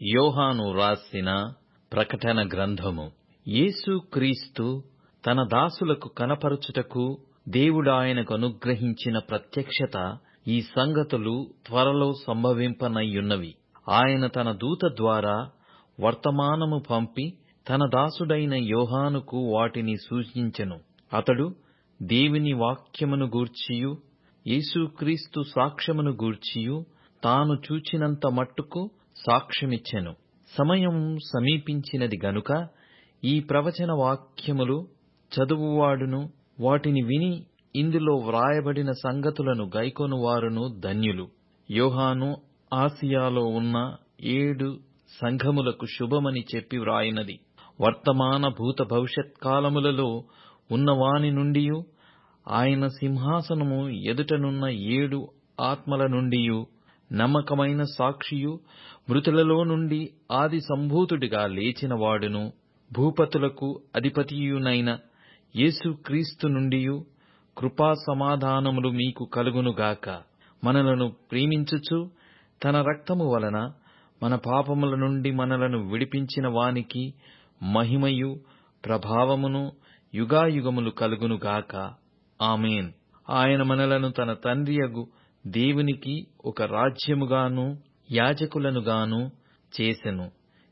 యోహాను రాసిన ప్రకటన గ్రంథము. యేసు క్రీస్తు తన దాసులకు కనపరుచుటకు దేవుడాయనకు అనుగ్రహించిన ప్రత్యక్షత ఈ సంగతులు త్వరలో సంభవింపనయ్యున్నవి. ఆయన తన దూత ద్వారా వర్తమానము పంపి తన దాసుడైన యోహానుకు వాటిని సూచించెను. అతడు దేవుని వాక్యమును గూర్చియు యేసుక్రీస్తు సాక్ష్యమును గూర్చియు తాను చూచినంత మట్టుకు సాక్ష్యమిచ్చెను. సమయం సమీపించినది గనుక ఈ ప్రవచన వాక్యములు చదువువాడును వాటిని విని ఇందులో వ్రాయబడిన సంగతులను గైకొనువారును ధన్యులు. యోహాను ఆసియాలో ఉన్న ఏడు సంఘములకు శుభమని చెప్పి వ్రాయినది. వర్తమాన భూత భవిష్యత్ కాలములలో ఉన్నవాని నుండి ఆయన సింహాసనము ఎదుటనున్న ఏడు ఆత్మల నుండియూ నమ్మకమైన సాక్షియు మృతులలో నుండి ఆది సంభూతుడిగా లేచిన వాడును భూపతులకు అధిపతియునైన యేసుక్రీస్తు నుండియు కృపా సమాధానములు మీకు కలుగునుగాక మనలను ప్రేమించుచు తన రక్తము వలన మన పాపముల నుండి మనలను విడిపించిన వానికి మహిమయు ప్రభావమును యుగాయుగములు కలుగునుగాక ఆమెన్. ఆయన మనలను తన తండ్రియగు దేవునికి ఒక రాజ్యముగాను యాజకులనుగాను చేసెను.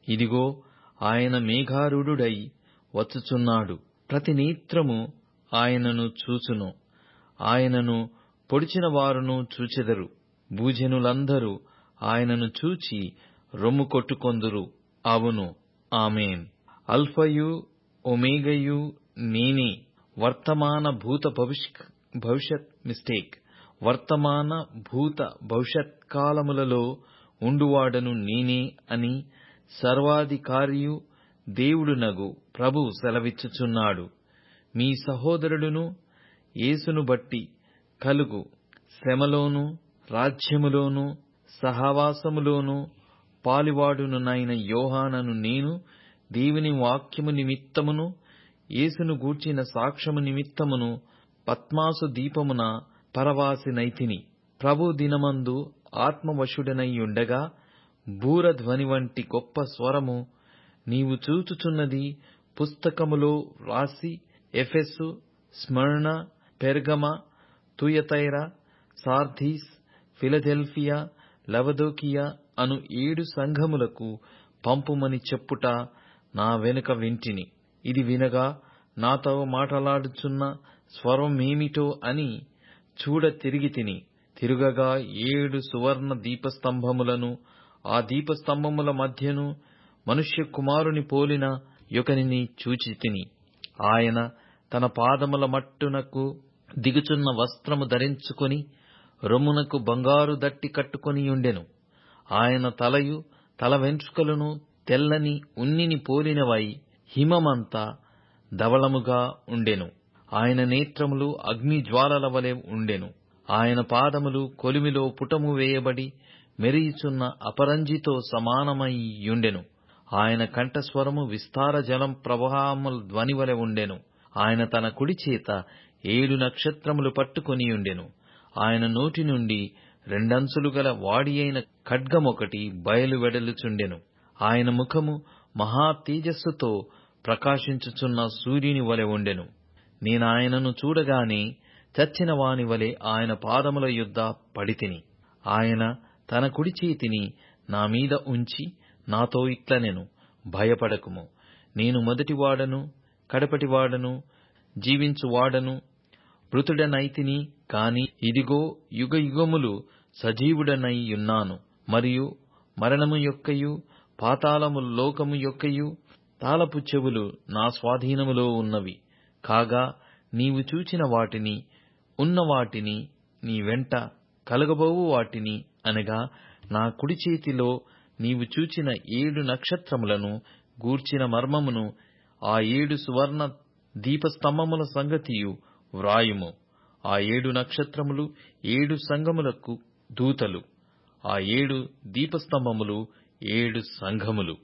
ఇదిగో ఆయన మేఘారూఢుడై వచ్చుచున్నాడు. ప్రతి నేత్రము ఆయనను చూచును. ఆయనను పొడిచిన వారును చూచెదరు. భూజనులందరూ ఆయనను చూచి రొమ్ము కొట్టుకొందురు. అవును. ఆమెన్. అల్ఫయు ఒమేగయు నేనే. వర్తమాన భూత భవిష్యత్ మిస్టేక్. వర్తమాన భూత భవిష్యత్ కాలములలో ఉండువాడను నేనే అని సర్వాధికారియు దేవుడునగు ప్రభు సెలవిచ్చుచున్నాడు. మీ సహోదరుడును యేసును బట్టి కలుగు. శ్రమలోను రాజ్యములోను సహవాసములోను పాలివాడునునైన యోహానను నేను దేవుని వాక్యము నిమిత్తమును యేసును గూర్చిన సాక్ష్యము నిమిత్తమును పద్మాసు దీపమున పరవాసినైతిని ప్రభు దినమందు ఆత్మవశుడనయ్యుండగా బూరధ్వని వంటి గొప్ప స్వరము నీవు చూచుచున్నది పుస్తకములో రాసి ఎఫెస్సు స్మరణ పెర్గమ తుయతైర సార్థీస్ ఫిలదెల్ఫియా లవదోకియా అను ఏడు సంఘములకు పంపుమని చెప్పుట నా వెనుక వింటిని. ఇది వినగా నాతో మాటలాడుచున్న స్వరమేమిటో అని చూడ తిరిగి తిని. తిరుగగా ఏడు సువర్ణ దీపస్తంభములను ఆ దీపస్తంభముల మధ్యను మనుష్య కుమారుని పోలిన యొకనిని చూచి తిని. ఆయన తన పాదముల మట్టునకు దిగుచున్న వస్త్రము ధరించుకొని రొమ్మునకు బంగారు దట్టి కట్టుకొనియుండెను ఆయన తలయు తల వెంట్రుకలను తెల్లని ఉన్నిని పోలినవై హిమమంతా ధవళముగా ఉండెను. ఆయన నేత్రములు అగ్ని జ్వాలల వలె ఉండెను. ఆయన పాదములు కొలిమిలో పుటము వేయబడి మెరియుచున్న అపరంజితో సమానమయ్యుండెను. ఆయన కంఠస్వరము విస్తార జలం ప్రవాహముల ధ్వని వలె ఉండెను. ఆయన తన కుడి చేత ఏడు నక్షత్రములు పట్టుకొనియుండెను. ఆయన నోటి నుండి రెండంచులు గల వాడి అయిన ఖడ్గమొకటి బయలు వెడలుచుండెను ఆయన ముఖము మహా తేజస్సుతో ప్రకాశించుచున్న సూర్యుని వలె ఉండెను. నేనాయనను చూడగానే చచ్చిన వాని వలె ఆయన పాదముల యొద్ద పడితిని ఆయన తన కుడి చేతిని నా మీద ఉంచి నాతో ఇట్లనెను భయపడకుము. నేను మొదటివాడను కడపటివాడను జీవించువాడను మృతుడనైతిని కాని ఇదిగో యుగ యుగములు సజీవుడనై యున్నాను మరియు మరణము యొక్కయు పాతాళము లోకము యొక్కయు తాళపు చెవులు నా స్వాధీనములో ఉన్నవి. కాగా నీవు చూచిన వాటిని ఉన్న వాటిని నీ వెంట కలగబోవు వాటిని అనగా నా కుడి చేతిలో నీవు చూచిన ఏడు నక్షత్రములను గూర్చిన మర్మమును ఆ ఏడు సువర్ణ దీపస్తంభముల సంగతియు వ్రాయుము. ఆ ఏడు నక్షత్రములు ఏడు సంఘములకు దూతలు. ఆ ఏడు దీపస్తంభములు ఏడు సంఘములు.